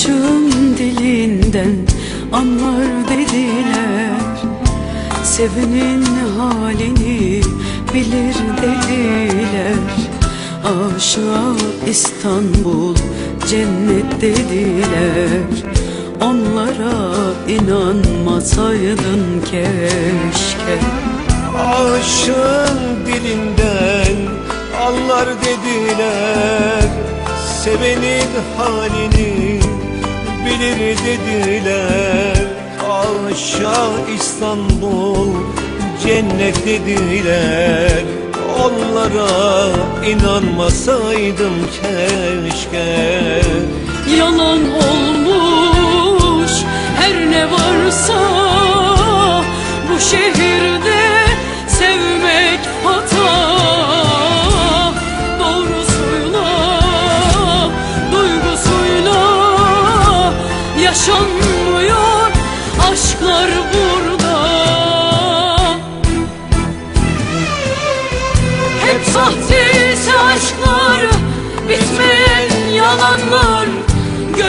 Aşığın dilinden anlar dediler. Sevenin halini bilir dediler. Aşağı İstanbul cennet dediler. Onlara inanmasaydın keşke. Aşığın dilinden anlar dediler. Sevenin halini bilir dediler. Aşağı İstanbul cennet dediler. Onlara inanmasaydım keşke. Yalan olmuş her ne varsa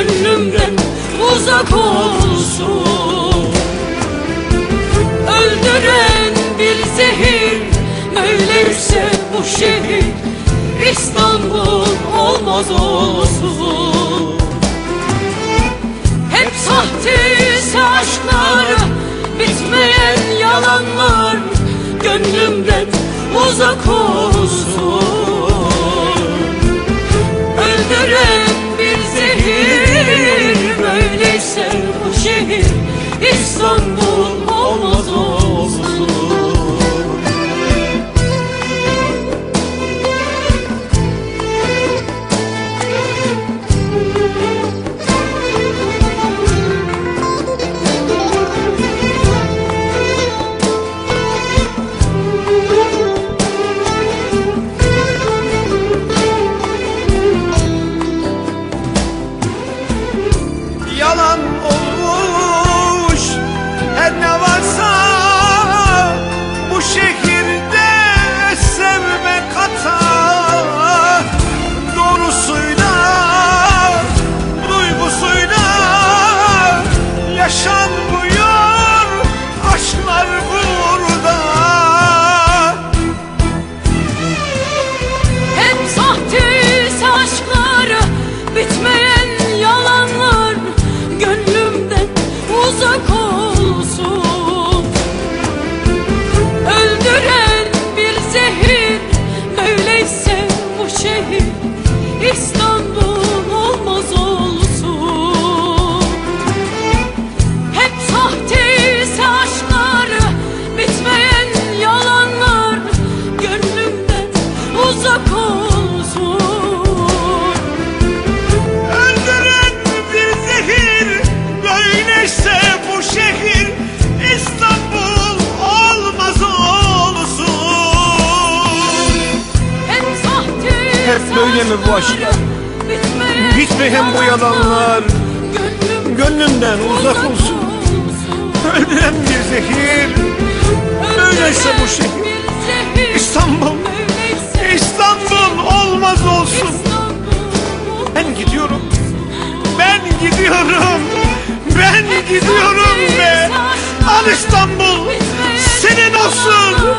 Gönlümden uzak olsun. Öldüren bir zehir Öyleyse bu şehir İstanbul olmaz olsun. Hep sahteyse aşklar Bitmeyen yalanlar Gönlümden uzak olsun şehir İstanbul Hep böyle mi bu aşklar? Bitmeyen, bu yalanlar Gönlümden, uzak olsun? Öldüren bir zehir Böyleyse bu şehir. İstanbul İstanbul olmaz olsun. Ben gidiyorum Ben gidiyorum Ben gidiyorum be. Al İstanbul Senin olsun